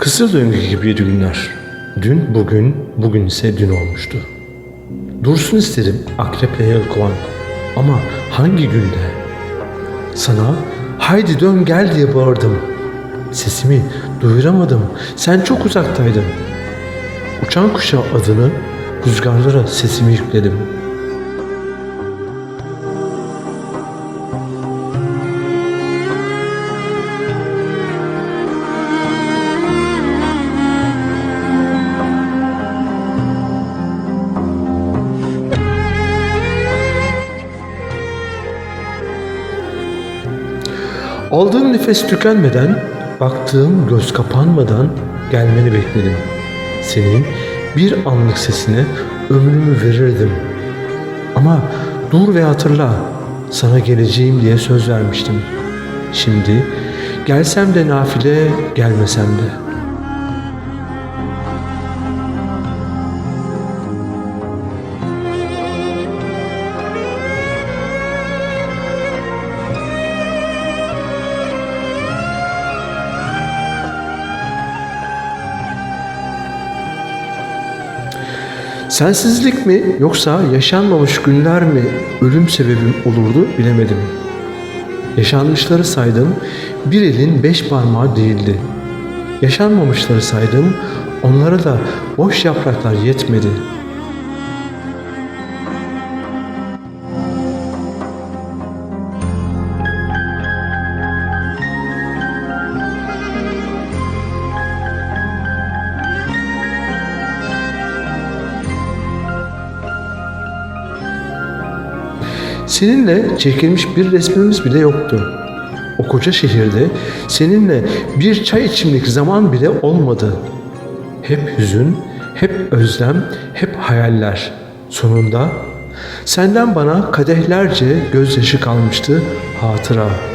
Kısır döngü gibiydi günler. Dün bugün, bugün ise dün olmuştu. Dursun isterim akreple yelkovan ama hangi günde? Sana haydi dön gel diye bağırdım. Sesimi duyuramadım. Sen çok uzaktaydın. Uçan kuşa adını rüzgarlara sesimi yükledim. Aldığım nefes tükenmeden, baktığım göz kapanmadan gelmeni bekledim. Senin bir anlık sesine ömrümü verirdim. Ama dur ve hatırla, sana geleceğim diye söz vermiştim. Şimdi gelsem de nafile, gelmesem de. Sensizlik mi yoksa yaşanmamış günler mi ölüm sebebim olurdu bilemedim. Yaşanmışları saydım bir elin beş parmağı değildi. Yaşanmamışları saydım onlara da boş yapraklar yetmedi. Seninle çekilmiş bir resmimiz bile yoktu. O koca şehirde seninle bir çay içimlik zaman bile olmadı. Hep hüzün, hep özlem, hep hayaller. Sonunda senden bana kadehlerce gözyaşı kalmıştı hatıra.